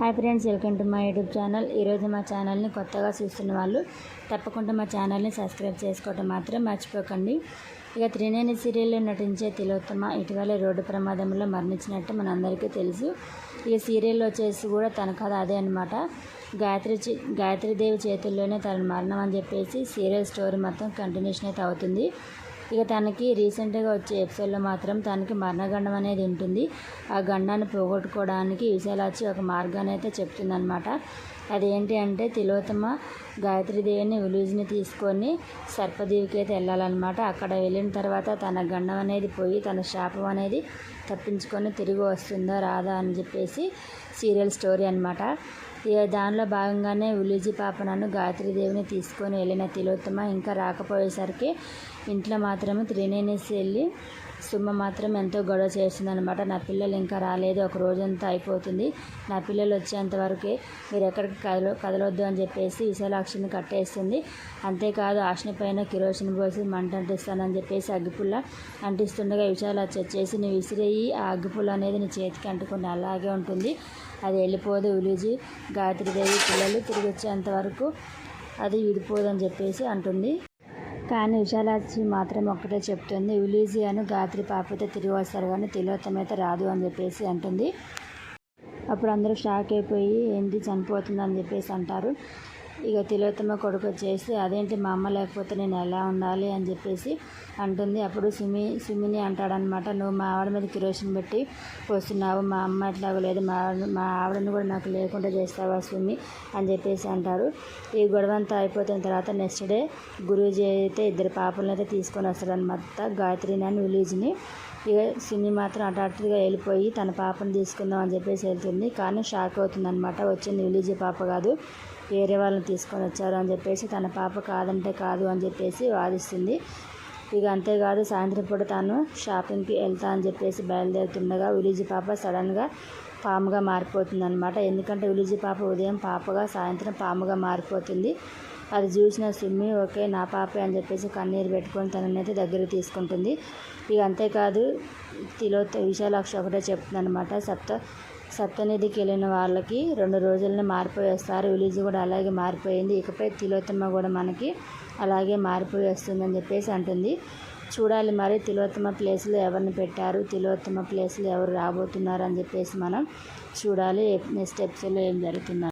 Hi friends welcome to my YouTube channel. ఈరోజు మా ఛానల్ని కొత్తగా చూస్తున్న వాళ్ళు తప్పకుండా మా ఛానల్ని సబ్స్క్రైబ్ చేసుకోవటం మాత్రం మర్చిపోకండి. ఇక త్రినేని సీరియల్లో నటించే తిలోత్తమ ఇటీవల రోడ్డు ప్రమాదంలో మరణించినట్టు మనందరికీ తెలుసు. ఇక సీరియల్లో వచ్చేసి కూడా తన కథ అదే అనమాట గాయత్రి గాయత్రీదేవి చేతుల్లోనే తన మరణం అని చెప్పేసి సీరియల్ స్టోరీ మొత్తం కంటిన్యూషన్ అయితే అవుతుంది. ఇక తనకి రీసెంట్గా వచ్చే ఎపిసోడ్లో మాత్రం తనకి మరణగండం అనేది ఉంటుంది. ఆ గండాన్ని పోగొట్టుకోవడానికి విశాలాచి ఒక మార్గాన్ని అయితే చెప్తుందనమాట అదేంటి అంటే తిలోతమ గాయత్రీదేవిని ఉలూజిని తీసుకొని సర్పదేవికి అయితే వెళ్ళాలన్నమాట. అక్కడ వెళ్ళిన తర్వాత తన గండం అనేది పోయి తన శాపం అనేది తప్పించుకొని తిరిగి వస్తుందా రాదా అని చెప్పేసి సీరియల్ స్టోరీ అనమాట ఇక దానిలో భాగంగానే ఉలిజి పాప నన్ను గాయత్రీదేవిని తీసుకొని వెళ్ళిన తిలోత్తమ ఇంకా రాకపోయేసరికి ఇంట్లో మాత్రమే త్రినేనేసి వెళ్ళి సుమ్మ మాత్రం ఎంతో గొడవ చేస్తుందనమాట నా పిల్లలు ఇంకా రాలేదు. ఒక రోజంతా అయిపోతుంది. నా పిల్లలు వచ్చేంత వరకే మీరు ఎక్కడికి కదల కదలొద్దు అని చెప్పేసి విశాలాక్షిని కట్టేస్తుంది. అంతేకాదు ఆశని పైన కిరోసిన్ పోసి మంట అంటిస్తానని చెప్పేసి అగ్గిపుల్ల అంటిస్తుండగా విశాలాక్షి వచ్చేసి నువ్వు విసిరేయి. ఆ అగ్గిపుల్ల అనేది నీ చేతికి అంటుకుని అలాగే ఉంటుంది. అది వెళ్ళిపోదు ఉలిజి. గాయత్రీదేవి పిల్లలు తిరిగి వచ్చేంత వరకు అది విడిపోదని చెప్పేసి అంటుంది. కానీ విశాలాక్షి మాత్రం ఒక్కటే చెప్తుంది విలీజియాను అను గాయత్రి పాపతో తిరిగి వస్తారు కానీ తిలోత్తమైతే రాదు అని చెప్పేసి అంటుంది. అప్పుడు అందరూ షాక్ అయిపోయి ఏంటి చనిపోతుంది అని చెప్పేసి అంటారు. ఇక తిలోత్తమ కొడుకు వచ్చేసి అదేంటి మా అమ్మ లేకపోతే నేను ఎలా ఉండాలి? అని చెప్పేసి అంటుంది. అప్పుడు సుమి సుమిని అంటాడనమాట నువ్వు మా ఆవిడ మీద కిరోసిన్ పెట్టి వస్తున్నావు మా అమ్మ ఎట్లాగో లేదు మా మా ఆవిడని కూడా నాకు లేకుండా చేస్తావా సుమి? అని చెప్పేసి అంటారు. ఈ గొడవ అంతా అయిపోతున్న తర్వాత నెక్స్ట్ డే గురూజీ అయితే ఇద్దరు పాపలను అయితే తీసుకొని వస్తాడనమాట గాయత్రిని అని విలీజ్ని ఇక సుమి మాత్రం అటాటుగా వెళ్ళిపోయి తన పాపను తీసుకుందాం అని చెప్పేసి వెళ్తుంది. కానీ షాక్ అవుతుంది అనమాట వచ్చింది విలీజీ పాప కాదు వేరే వాళ్ళని తీసుకొని వచ్చారు అని చెప్పేసి తన పాప కాదంటే కాదు అని చెప్పేసి వాదిస్తుంది. ఇక అంతేకాదు సాయంత్రం పూట తాను షాపింగ్కి వెళ్తా అని చెప్పేసి బయలుదేరుతుండగా విలీజీ పాప సడన్గా పాముగా మారిపోతుంది అనమాట ఎందుకంటే విలీజీ పాప ఉదయం పాపగా సాయంత్రం పాముగా మారిపోతుంది. అది చూసిన సిమ్మి ఓకే నా పాపే అని చెప్పేసి కన్నీరు పెట్టుకొని తననైతే దగ్గర తీసుకుంటుంది. ఇక అంతేకాదు తిలో విశాలాక్షి ఒకటే చెప్తుంది అనమాట సప్త సప్తనిధికి వెళ్ళిన వాళ్ళకి రెండు రోజులనే మారిపోయేస్తారు వస్తారు. కూడా అలాగే మారిపోయింది. ఇకపై తిలోత్తమ కూడా మనకి అలాగే మారిపోయి వస్తుందని చెప్పేసి అంటుంది. చూడాలి మరి తిలోత్తమ ప్లేస్లో ఎవరిని పెట్టారు తిలోత్తమ ప్లేస్లో ఎవరు రాబోతున్నారు అని చెప్పేసి మనం చూడాలి. నెక్స్ట్ ఏం జరుగుతున్నారు